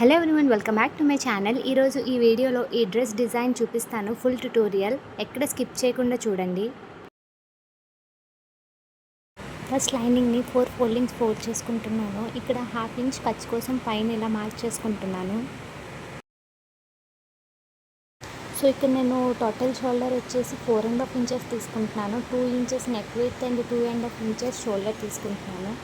Hello everyone welcome back to my channel ఈరోజు ఈ వీడియోలో ఈ డ్రెస్ డిజైన్ చూపిస్తాను. ఫుల్ ట్యుటోరియల్ ఎక్కడ స్కిప్ చేయకుండా చూడండి. ఫస్ట్ లైనింగ్ని ఫోర్ ఫోల్డింగ్స్ ఫోల్డ్ చేసుకుంటున్నాను. ఇక్కడ హాఫ్ ఇంచ్ ఖర్చు కోసం పైన ఇలా మార్క్ చేసుకుంటున్నాను. సో ఇక్కడ నేను టోటల్ షోల్డర్ వచ్చేసి ఫోర్ అండ్ హాఫ్ ఇంచెస్ తీసుకుంటున్నాను. Two inches neck width and two and half inches shoulder తీసుకుంటున్నాను.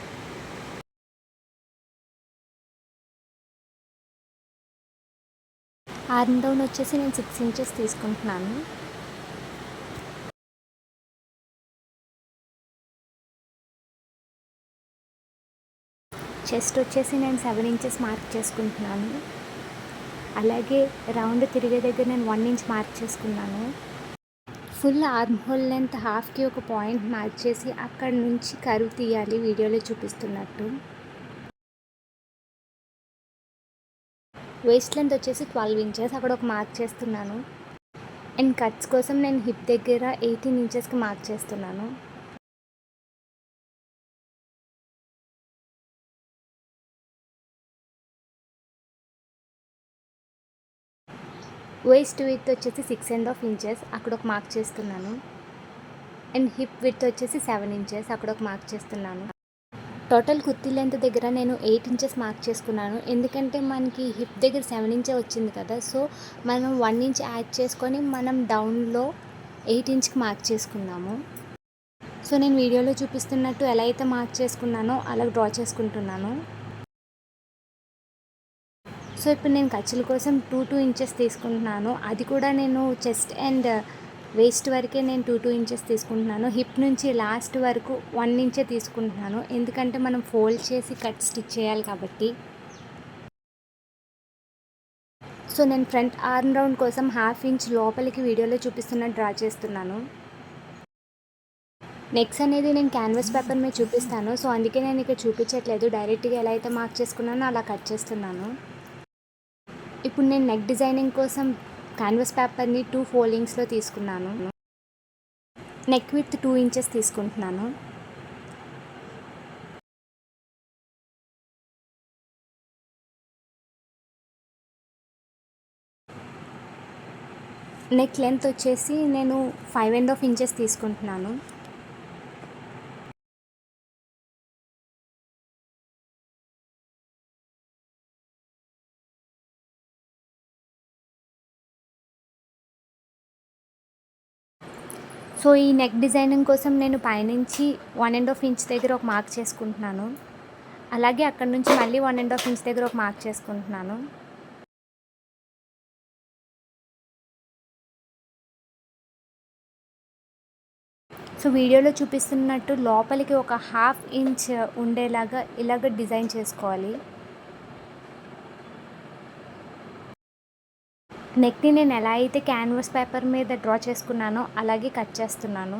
ఆర్మ్ డౌన్ వచ్చేసి నేను సిక్స్ ఇంచెస్ తీసుకుంటున్నాను. చెస్ట్ వచ్చేసి నేను సెవెన్ ఇంచెస్ మార్క్ చేసుకుంటున్నాను. అలాగే రౌండ్ తిరిగే దగ్గర నేను వన్ ఇంచ్ మార్క్ చేసుకున్నాను. ఫుల్ ఆర్మ్ హోల్ లెంత్ హాఫ్కి ఒక పాయింట్ మార్క్ చేసి అక్కడ నుంచి కరువు తీయాలి వీడియోలో చూపిస్తున్నట్టు. వేస్ట్ లెంత్ వచ్చేసి ట్వెల్వ్ ఇంచెస్ అక్కడ ఒక మార్క్ చేస్తున్నాను. అండ్ కట్స్ కోసం నేను హిప్ దగ్గర ఎయిటీన్ ఇంచెస్కి మార్క్ చేస్తున్నాను. వేస్ట్ విత్ వచ్చేసి సిక్స్ అండ్ హాఫ్ ఇంచెస్ అక్కడ ఒక మార్క్ చేస్తున్నాను. అండ్ హిప్ విత్ వచ్చేసి సెవెన్ ఇంచెస్ అక్కడ ఒక మార్క్ చేస్తున్నాను. టోటల్ కుర్తీ లెంత్ దగ్గర నేను ఎయిట్ ఇంచెస్ మార్క్ చేసుకున్నాను. ఎందుకంటే మనకి హిప్ దగ్గర సెవెన్ ఇంచే వచ్చింది కదా. సో మనం వన్ ఇంచ్ యాడ్ చేసుకొని మనం డౌన్లో ఎయిట్ ఇంచ్కి మార్క్ చేసుకున్నాము. సో నేను వీడియోలో చూపిస్తున్నట్టు ఎలా అయితే మార్క్ చేసుకున్నానో అలా డ్రా చేసుకుంటున్నాను. సో ఇప్పుడు నేను ఖర్చుల కోసం టూ టూ ఇంచెస్ తీసుకుంటున్నాను. అది కూడా నేను చెస్ట్ అండ్ వేస్ట్ వరకే నేను టూ టూ ఇంచెస్ తీసుకుంటున్నాను. హిప్ నుంచి లాస్ట్ వరకు వన్ ఇంచే తీసుకుంటున్నాను. ఎందుకంటే మనం ఫోల్డ్ చేసి కట్ స్టిచ్ చేయాలి కాబట్టి. సో నేను ఫ్రంట్ ఆర్మ్ రౌండ్ కోసం హాఫ్ ఇంచ్ లోపలికి వీడియోలో చూపిస్తున్న డ్రా చేస్తున్నాను. నెక్స్ట్ అనేది నేను క్యాన్వాస్ పేపర్ మీద చూపిస్తాను. సో అందుకే నేను ఇక్కడ చూపించట్లేదు. డైరెక్ట్గా ఎలా అయితే మార్క్ చేసుకున్నానో అలా కట్ చేస్తున్నాను. ఇప్పుడు నేను నెక్ డిజైనింగ్ కోసం క్యాన్వాస్ పేపర్ని టూ ఫోల్డింగ్స్లో తీసుకున్నాను. నెక్ విత్ టూ ఇంచెస్ తీసుకుంటున్నాను. నెక్ లెంత్ వచ్చేసి నేను ఫైవ్ అండ్ హాఫ్ ఇంచెస్ తీసుకుంటున్నాను. సో ఈ నెక్ డిజైనింగ్ కోసం నేను పైనుంచి వన్ అండ్ హాఫ్ ఇంచ్ దగ్గర ఒక మార్క్ చేసుకుంటున్నాను. అలాగే అక్కడ నుంచి మళ్ళీ వన్ అండ్ హాఫ్ ఇంచ్ దగ్గర ఒక మార్క్ చేసుకుంటున్నాను. సో వీడియోలో చూపిస్తున్నట్టు లోపలికి ఒక హాఫ్ ఇంచ్ ఉండేలాగా ఇలాగ డిజైన్ చేసుకోవాలి. నెక్ని నేను ఎలా అయితే క్యాన్వాస్ పేపర్ మీద డ్రా చేసుకున్నానో అలాగే కట్ చేస్తున్నాను.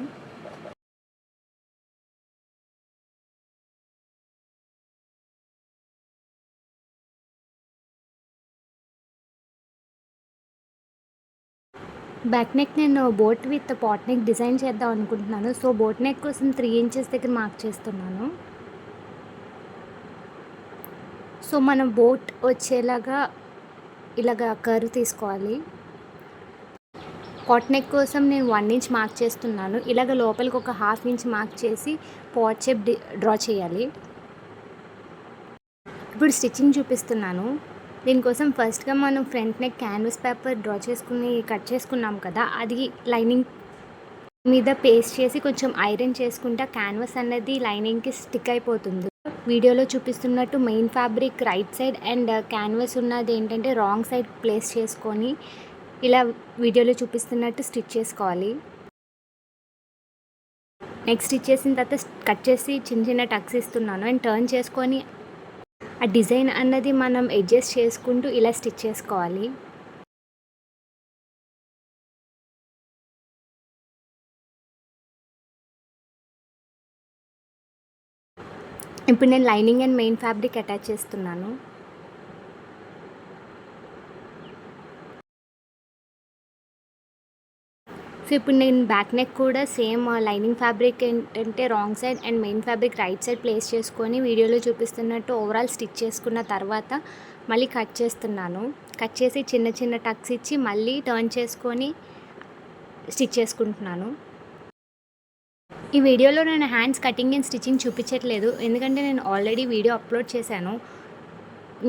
బ్యాక్ నెక్ నేను boat with pot neck design చేద్దాం అనుకుంటున్నాను. సో బోట్ నెక్ కోసం త్రీ ఇంచెస్ దగ్గర మార్క్ చేస్తున్నాను. సో మనం బోట్ వచ్చేలాగా ఇలాగ కర్వ్ తీసుకోవాలి. కాట్ నెక్ కోసం నేను వన్ ఇంచ్ మార్క్ చేస్తున్నాను. ఇలాగ లోపలికి ఒక హాఫ్ ఇంచ్ మార్క్ చేసి పాట్ షేప్ డ్రా చేయాలి. ఇప్పుడు స్టిచ్చింగ్ చూపిస్తున్నాను. దీనికోసం ఫస్ట్గా మనం front neck canvas paper draw చేసుకుని కట్ చేసుకున్నాం కదా అది లైనింగ్ మీద పేస్ట్ చేసి కొంచెం ఐరన్ చేసుకుంటే క్యాన్వస్ అనేది లైనింగ్కి స్టిక్ అయిపోతుంది. వీడియోలో చూపిస్తున్నట్టు main fabric right side and canvas ఉన్నది ఏంటంటే రాంగ్ సైడ్ ప్లేస్ చేసుకొని ఇలా వీడియోలో చూపిస్తున్నట్టు స్టిచ్ చేసుకోవాలి. నెక్స్ట్ స్టిచ్ చేసిన తర్వాత కట్ చేసి చిన్న చిన్న టక్స్ ఇస్తున్నాను. అండ్ టర్న్ చేసుకొని ఆ డిజైన్ అన్నది మనం అడ్జస్ట్ చేసుకుంటూ ఇలా స్టిచ్ చేసుకోవాలి. ఇప్పుడు నేను lining and main fabric attach చేస్తున్నాను. సో ఇప్పుడు నేను బ్యాక్ నెక్ కూడా సేమ్ లైనింగ్ ఫ్యాబ్రిక్ ఏంటంటే wrong side and main fabric right side place చేసుకొని వీడియోలో చూపిస్తున్నట్టు ఓవరాల్ స్టిచ్ చేసుకున్న తర్వాత మళ్ళీ కట్ చేస్తున్నాను. కట్ చేసి చిన్న చిన్న టక్స్ ఇచ్చి మళ్ళీ టర్న్ చేసుకొని స్టిచ్ చేసుకుంటున్నాను. ఈ వీడియోలో నేను హ్యాండ్స్ కటింగ్ అండ్ స్టిచ్చింగ్ చూపించట్లేదు. ఎందుకంటే నేను ఆల్రెడీ వీడియో అప్లోడ్ చేశాను.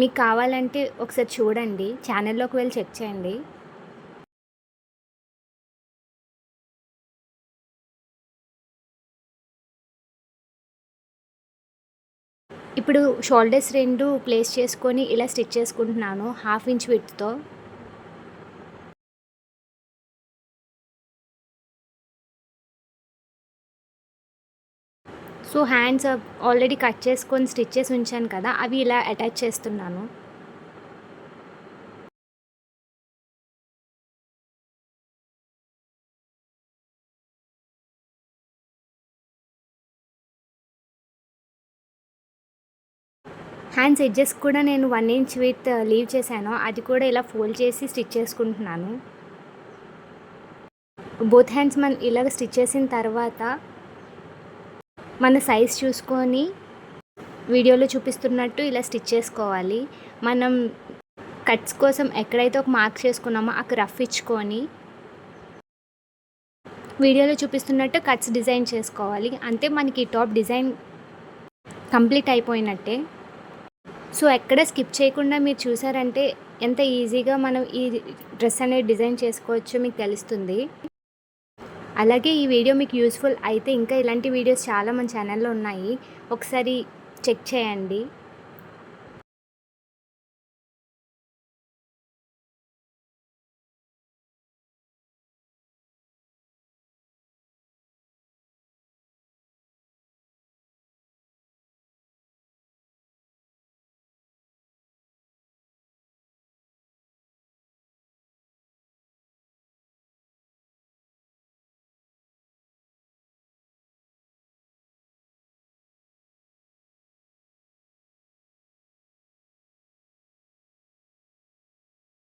మీకు కావాలంటే ఒకసారి చూడండి. ఛానల్లోకి వెళ్ళి చెక్ చేయండి. ఇప్పుడు షోల్డర్స్ రెండు ప్లేస్ చేసుకొని ఇలా స్టిచ్ చేసుకుంటున్నాను. హాఫ్ ఇంచ్ విత్తో సో హ్యాండ్స్ ఆల్రెడీ కట్ చేసుకొని స్టిచ్చెస్ ఉంచాను కదా అవి ఇలా అటాచ్ చేస్తున్నాను. హ్యాండ్స్ ఎడ్జెస్ కూడా నేను వన్ ఇంచ్ విత్ లీవ్ చేశాను. అది కూడా ఇలా ఫోల్డ్ చేసి స్టిచ్ చేసుకుంటున్నాను. బోత్ హ్యాండ్స్ మనం ఇలాగ స్టిచ్ చేసిన తర్వాత మన సైజ్ చూసుకొని వీడియోలో చూపిస్తున్నట్టు ఇలా స్టిచ్ చేసుకోవాలి. మనం కట్స్ కోసం ఎక్కడైతే ఒక మార్క్ చేసుకున్నామో అక్కడ రఫ్ ఇచ్చుకొని వీడియోలో చూపిస్తున్నట్టు కట్స్ డిజైన్ చేసుకోవాలి. అంతే మనకి టాప్ డిజైన్ కంప్లీట్ అయిపోయినట్టే. సో ఎక్కడ స్కిప్ చేయకుండా మీరు చూసారంటే ఎంత ఈజీగా మనం ఈ డ్రెస్ అనేది డిజైన్ చేసుకోవచ్చో మీకు తెలుస్తుంది. అలాగే ఈ వీడియో మీకు యూస్ఫుల్ అయితే ఇంకా ఇలాంటి వీడియోస్ చాలా మన ఛానల్లో ఉన్నాయి. ఒకసారి చెక్ చేయండి.